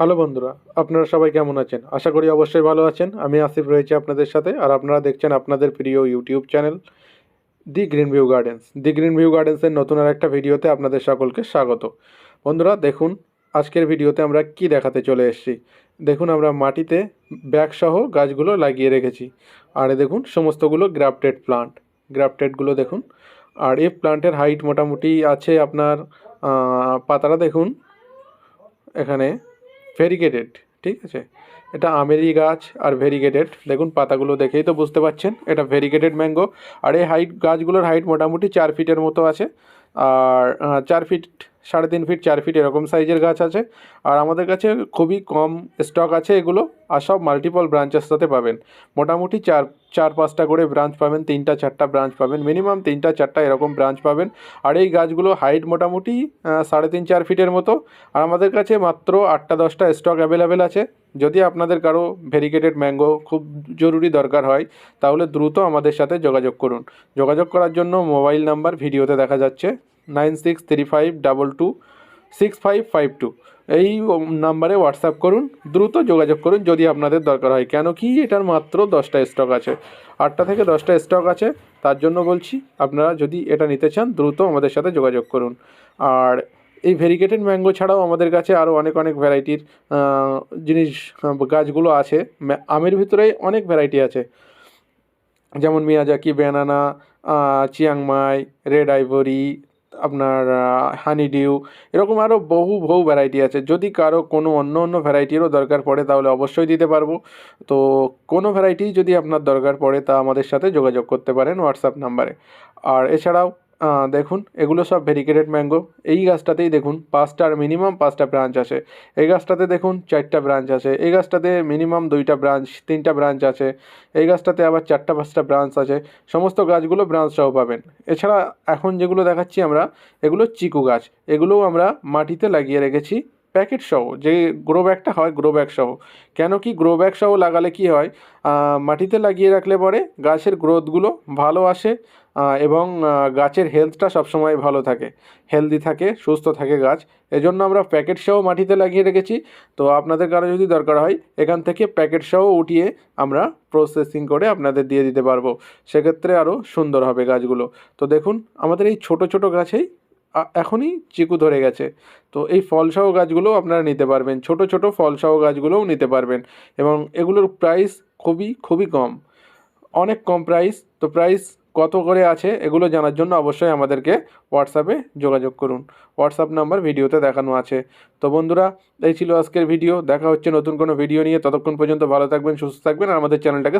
Hello বন্ধুরা, আপনারা সবাই কেমন আছেন? আশা করি অবশ্যই ভালো আছেন। আমি আসিফ রয়েছি আপনাদের সাথে, আর আপনারা দেখছেন আপনাদের প্রিয় YouTube channel the green view gardens. The green view গার্ডেন্সের নতুন আর একটা ভিডিওতে আপনাদের সকলকে স্বাগত। বন্ধুরা, দেখুন, আজকের ভিডিওতে আমরা কি দেখাতে চলে এসেছি। দেখুন, আমরা মাটিতে ব্যাগসহ গাছগুলো লাগিয়ে রেখেছি। আর দেখুন, সমস্তগুলো গ্রাফটেড প্লান্ট। গ্রাফটেডগুলো দেখুন, আর এই প্লান্টের হাইট মোটামুটি আছে আপনার পাতাটা দেখুন, এখানে ভেরিগেটেড ঠিক আছে? এটা আমেরি গাছ আর ভেরিগেটেড দেখুন পাতাগুলো দেখেই তো বুঝতে পারছেন এটা ভেরিগেটেড ম্যাঙ্গো আর এই হাইট গাছগুলোর হাইট মোটামুটি চার ফিটের মতো আছে। আর চার ফিট সাড়ে তিন ফিট চার ফিট এরকম সাইজের গাছ আছে। আর আমাদের কাছে খুবই কম স্টক আছে এগুলো, আর সব মাল্টিপল ব্রাঞ্চের সাথে পাবেন। মোটামুটি চার চার পাঁচটা করে ব্রাঞ্চ পাবেন, তিনটা, চারটা ব্রাঞ্চ পাবেন। মিনিমাম তিনটা, চারটা এরকম ব্রাঞ্চ পাবেন। আর এই গাছগুলো হাইট মোটামুটি সাড়ে তিন, চার ফিটের মতো। আর আমাদের কাছে মাত্র আটটা, দশটা স্টক অ্যাভেলেবেল আছে। যদি আপনাদের কারও ভেরিকেটেড ম্যাঙ্গো খুব জরুরি দরকার হয়, তাহলে দ্রুত আমাদের সাথে যোগাযোগ করুন। যোগাযোগ করার জন্য মোবাইল নাম্বার ভিডিওতে দেখা যাচ্ছে। Nine six three five double two, six five five two. এই নাম্বারে হোয়াটসঅ্যাপ করুন, দ্রুত যোগাযোগ করুন যদি আপনাদের দরকার হয়। কেন কি এটার মাত্র দশটা স্টক আছে। আটটা থেকে দশটা স্টক আছে। তার জন্য বলছি, আপনারা যদি এটা নিতে চান, দ্রুত আমাদের সাথে যোগাযোগ করুন। আর এই ভেরিগেটেড ম্যাঙ্গো ছাড়াও আমাদের কাছে আরও অনেক অনেক ভ্যারাইটির জিনিস, গাছগুলো আছে। আমের ভিতরে অনেক ভ্যারাইটি আছে। যেমন Miyazaki banana Chiang Mai red ivory আপনার হানি ডিউ এরকম আরও বহু বহু ভ্যারাইটি আছে। যদি কারও কোনো অন্য অন্য ভ্যারাইটিরও দরকার পড়ে, তাহলে অবশ্যই দিতে পারব। তো কোনো ভ্যারাইটি যদি আপনার দরকার পড়ে, তা আমাদের সাথে যোগাযোগ করতে পারেন হোয়াটসঅ্যাপ নাম্বারে আর এছাড়াও দেখুন, এগুলো সব ভেরিকেটেড ম্যাঙ্গো এই গাছটাতেই দেখুন পাঁচটার মিনিমাম পাঁচটা ব্রাঞ্চ আছে। এই গাছটাতে দেখুন, চারটা ব্রাঞ্চ আছে। এই গাছটাতে মিনিমাম দুইটা ব্রাঞ্চ তিনটা ব্রাঞ্চ আছে। এই গাছটাতে আবার চারটা পাঁচটা ব্রাঞ্চ আছে। সমস্ত গাছগুলো ব্রাঞ্চ সহ পাবেন। এছাড়া এখন যেগুলো দেখাচ্ছি আমরা, এগুলো চিকু গাছ। এগুলোও আমরা মাটিতে লাগিয়ে রেখেছি প্যাকেট সহ। যে গ্রো ব্যাগটা হয় গ্রো ব্যাগ সহ। কেন কি গ্রো ব্যাগ সহ লাগালে কি হয়? মাটিতে লাগিয়ে রাখলে পরে গাছের গ্রোথগুলো ভালো আসে। এবং গাছের হেলথটা সবসময় ভালো থাকে। হেলদি থাকে, সুস্থ থাকে গাছ। এজন্য আমরা প্যাকেট সহ মাটিতে লাগিয়ে রেখেছি। তো আপনাদের কারও যদি দরকার হয়, এখান থেকে প্যাকেট সহ উঠিয়ে আমরা প্রসেসিং করে আপনাদের দিয়ে দিতে পারব। সেক্ষেত্রে আরও সুন্দর হবে গাছগুলো। তো দেখুন, আমাদের এই ছোট ছোট গাছেই এখনই চিকু ধরে গেছে। তো এই ফলসহ গাছগুলোও আপনারা নিতে পারবেন। ছোট ছোট ফলসহ গাছগুলোও নিতে পারবেন। এবং এগুলোর প্রাইস খুবই খুবই কম। অনেক কম প্রাইস তো প্রাইস কত করে আছে এগুলো জানার জন্য অবশ্যই আমাদেরকে হোয়াটসঅ্যাপে যোগাযোগ করুন। হোয়াটসঅ্যাপ নাম্বার ভিডিওতে দেখানো আছে। তো বন্ধুরা, এই ছিল আজকের ভিডিও। দেখা হচ্ছে নতুন কোনো ভিডিও নিয়ে। ততক্ষণ পর্যন্ত ভালো থাকবেন, সুস্থ থাকবেন, আর আমাদের চ্যানেলটাকে